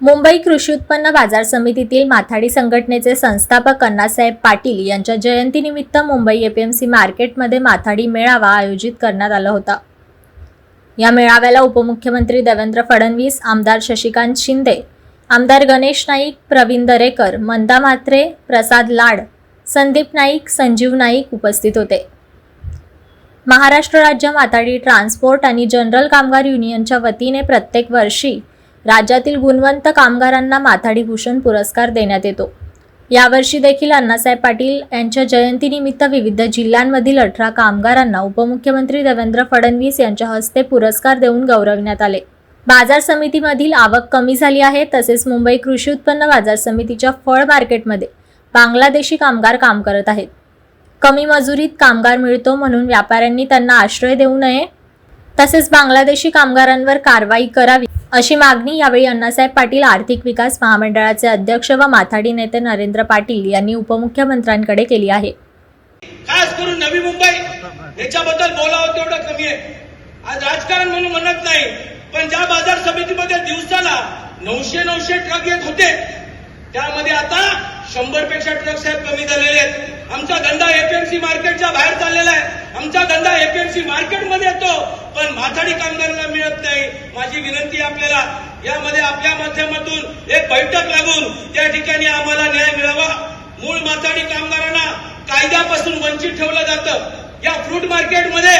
मुंबई कृषी उत्पन्न बाजार समितीतील माथाडी संघटनेचे संस्थापक अण्णासाहेब पाटील यांच्या जयंतीनिमित्त मुंबई एपीएमसी मार्केटमध्ये माथाडी मेळावा आयोजित करण्यात आला होता. या मेळाव्याला उपमुख्यमंत्री देवेंद्र फडणवीस आमदार शशिकांत शिंदे आमदार गणेश नाईक प्रवीण दरेकर मंदा म्हात्रे प्रसाद लाड संदीप नाईक संजीव नाईक उपस्थित होते. महाराष्ट्र राज्य माथाडी ट्रान्सपोर्ट आणि जनरल कामगार युनियनच्या वतीने प्रत्येक वर्षी राज्यातील गुणवंत कामगारांना माथाडी भूषण पुरस्कार देण्यात येतो. यावर्षी देखील अण्णासाहेब पाटील यांच्या जयंतीनिमित्त विविध जिल्ह्यांमधील अठरा कामगारांना उपमुख्यमंत्री देवेंद्र फडणवीस यांच्या हस्ते पुरस्कार देऊन गौरवण्यात आले. बाजार समितीमधील आवक कमी झाली आहे तसेच मुंबई कृषी उत्पन्न बाजार समितीच्या फळ मार्केटमध्ये बांगलादेशी कामगार काम करत आहेत. कमी मजुरीत कामगार मिळतो म्हणून व्यापाऱ्यांनी त्यांना आश्रय देऊ नये. तसेच बांगलादेशी कामगारांवर कारवाई करावी. अशी मागणी यावेळी अण्णासाहेब पाटील आर्थिक विकास महामंडळाचे अध्यक्ष व माथाडी नेते नरेंद्र पाटील यांनी उपमुख्यमंत्र्यांकडे केली आहे. खास करून नवी मुंबई. याच्याबद्दल बोलावं तेवढं कमी आहे. आज राजकारण म्हणून म्हणत नाही पण ज्या बाजार समितीमध्ये दिवसाला नऊशे नऊशे ट्रक येत होते त्यामध्ये आता शंभरपेक्षा ट्रक साहेब कमी झालेले आहेत. आमचा धंदा एपीएमसी मार्केटच्या बाहेर चाललेला आहे. आमचा धंदा एपीएमसी मार्केटमध्ये येतो पण माथाडी कामगारांना मिळत नाही. माझी विनंती आपल्याला यामध्ये आपल्या माध्यमातून एक बैठक लागून त्या ठिकाणी आम्हाला न्याय मिळावा. मूळ माथाडी कामगारांना कायद्यापासून वंचित ठेवलं जातं. या फ्रूट मार्केटमध्ये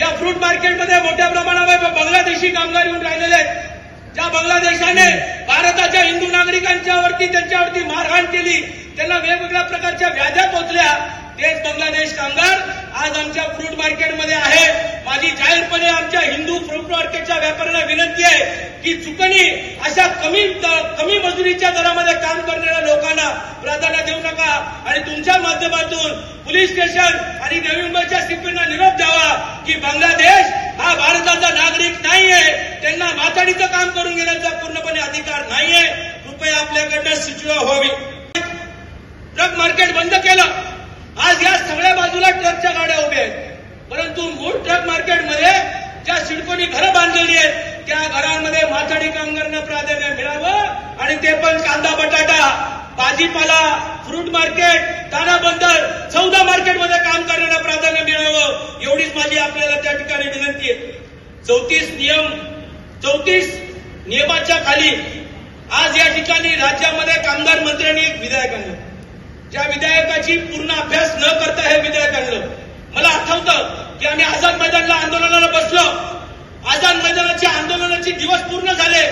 या फ्रूट मार्केटमध्ये मोठ्या प्रमाणावर बांगलादेशी कामगार येऊन राहिलेले आहेत. ज्या बांगलादेशाने भारताच्या हिंदू नागरिकांच्यावरती त्यांच्यावरती मारहाण केली. त्यांना वेगवेगळ्या प्रकारच्या व्याध्या पोचल्या. तेच बांगलादेश कामगार आज आमच्या फ्रूट मार्केटमध्ये आहे. माझी जाहीरपणे आमच्या हिंदू फ्रूट मार्केटच्या व्यापाऱ्यांना विनंती आहे की चुकणी अशा कमी कमी मजुरीच्या दरामध्ये काम करणाऱ्या लोकांना प्राधान्य देऊ नका. आणि तुमच्या माध्यमातून पोलीस स्टेशन आणि नवी मुंबईच्या सीपींना निरोप द्यावा की बांगलादेश हा भारताचा नागरिक नाहीये. त्यांना माथाडीचं काम करून घेण्याचा पूर्णपणे अधिकार नाहीये. कृपया आपल्याकडनं सूचना व्हावी. ट्रक मार्केट बंद केलं. आज या सगळ्या बाजूला ट्रकच्या गाड्या उभ्या आहेत. परंतु मूळ ट्रक मार्केटमध्ये ज्या सिडकोनी घरं बांधलेली आहेत त्या घरांमध्ये माथाडी कामगारांना प्राधान्य मिळावं आणि ते पण कांदा बटाटा भाजीपाला फ्रूट मार्केट दाना बंदर चौदा मार्केटमध्ये काम करण्याला प्राधान्य मिळावं एवढीच माझी आपल्याला त्या ठिकाणी विनंती आहे. चौतीस नियम चौतीस नियमाच्या खाली आज या ठिकाणी राज्यामध्ये कामगार मंत्र्यांनी एक विधेयक आणलं. ज्या विधेयकाची पूर्ण अभ्यास न करता हे विधेयक आणलं. मला आठवतं की आम्ही आझाद मैदानला आंदोलनाला बसलो. आझाद मैदानाच्या आंदोलनाचे दिवस पूर्ण झाले.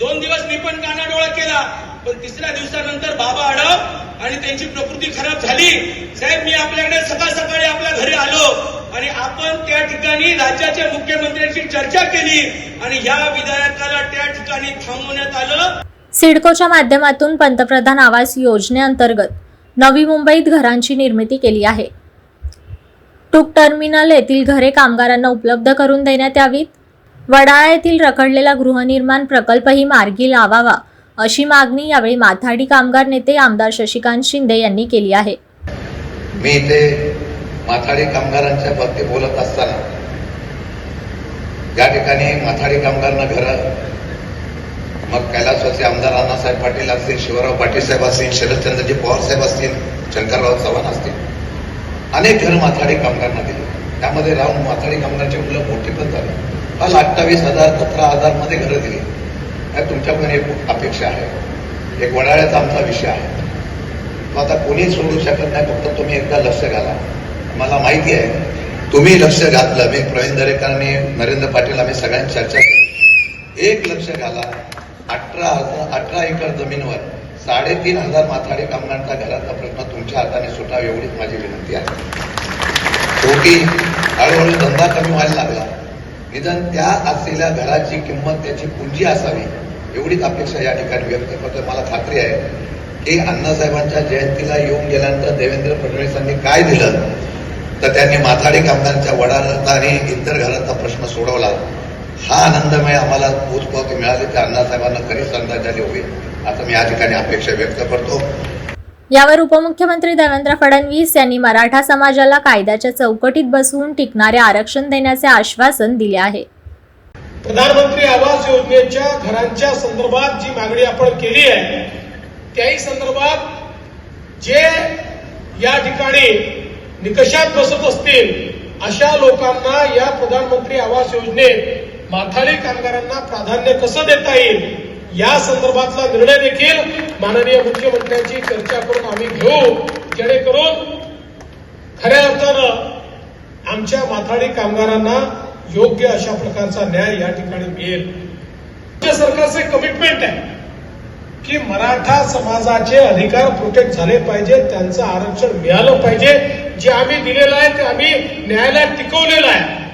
दोन दिवस मी पण कानाडोळा केला. पण तिसऱ्या दिवसानंतर बाबा अडव आणि त्यांची प्रकृती खराब झाली. साहेब मी आपल्याकडे सकाळ सकाळी आपल्या घरी आलो आणि आपण त्या ठिकाणी राज्याच्या मुख्यमंत्र्यांशी चर्चा केली आणि या विधेयकाला त्या ठिकाणी थांबवण्यात आलं. सिडकोच्या माध्यमातून पंतप्रधान आवास योजनेअंतर्गत नवी मुंबईत घरांची निर्मिती केली आहे. टूक टर्मिनल येथील घरे कामगारांना उपलब्ध करून देण्यात यावीत. वडाळा येथील रखडलेला गृहनिर्माण प्रकल्पही मार्गी लावावा अशी मागणी यावेळी माथाडी कामगार नेते आमदार शशिकांत शिंदे यांनी केली आहे. मी इथे माथाडी कामगारांच्या बाबतीत बोलत असताना या ठिकाणी माथाडी कामगारांना घर मग कैलासवासी आमदार अण्णासाहेब पाटील असतील शिवराव पाटील साहेब असतील शरदचंद्रजी पवार साहेब असतील शंकरराव चव्हाण असतील. अनेक घर माथाडी कामगारांना दिली. त्यामध्ये राहून माथाडी कामगारांची मुलं मोठी पण झाले. काल अठ्ठावीस हजार सतरा हजारमध्ये घरं दिली. या तुमच्याकडून एक अपेक्षा आहे. एक वडाळ्याचा आमचा विषय आहे. तो आता कोणी सोडू शकत नाही फक्त तुम्ही एकदा लक्ष घाला. मला माहिती आहे तुम्ही लक्ष घातलं. मी प्रवीण दरेकर आणि नरेंद्र पाटील आम्ही सगळ्यांनी चर्चा केली. एक लक्ष घाला. अठरा हजार अठरा एकर जमीनवर साडेतीन हजार माथाडी कामगारांचा घराचा प्रश्न तुमच्या हाताने सुटावा एवढीच माझी विनंती आहे. शेवटी हळूहळू धंदा कमी व्हायला लागला. निदान त्या असलेल्या घराची किंमत त्याची पुंजी असावी एवढीच अपेक्षा या ठिकाणी व्यक्त करतो मला खात्री आहे की अण्णासाहेबांच्या जयंतीला येऊन गेल्यानंतर देवेंद्र फडणवीसांनी काय दिलं तर त्यांनी माथाडी कामगारांच्या वडाराचा आणि इतर घराचा प्रश्न सोडवला. हा आनंदमय आम्हाला पोचपावती मिळाली त्या अण्णासाहेबांना खरी श्रद्धांजली होईल असं मी या ठिकाणी अपेक्षा व्यक्त करतो. यावर उपमुख्यमंत्री देवेंद्र फडणवीस यांनी मराठा समाजाला कायद्याच्या चौकटीत बसवून टिकणारे आरक्षण देण्याचे आश्वासन दिले आहे. प्रधानमंत्री आवास योजनेच्या घरांच्या संदर्भात जी मागणी आपण केली आहे त्याही संदर्भात जे या ठिकाणी निकषात बसत असतील अशा लोकांना या प्रधानमंत्री आवास योजनेत माथाडी कामगारांना प्राधान्य कसं देता येईल? या संदर्भातला निर्णय देखील माननीय मुख्यमंत्र्यांची चर्चा करून आम्ही घेऊ. जेणेकरून खऱ्या अर्थानं आमच्या माथाडी कामगारांना योग्य अशा प्रकारचा न्याय या ठिकाणी मिळेल. राज्य सरकारचे कमिटमेंट आहे की मराठा समाजाचे अधिकार प्रोटेक्ट झाले पाहिजे त्यांचं आरक्षण मिळालं पाहिजे. जे आम्ही दिलेलं आहे ते आम्ही न्यायालयात टिकवलेलं आहे.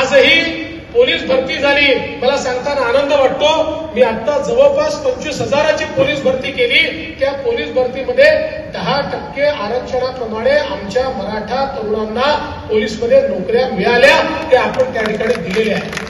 आजही पोलीस भरती झाली. मला सांगताना आनंद वाटतो. मी आता जवळपास पंचवीस हजाराची पोलीस भरती केली. त्या पोलीस भरतीमध्ये दहा टक्के आरक्षणाप्रमाणे आमच्या मराठा तरुणांना पोलीसमध्ये नोकऱ्या मिळाल्या. ते आपण त्या ठिकाणी दिलेल्या आहेत.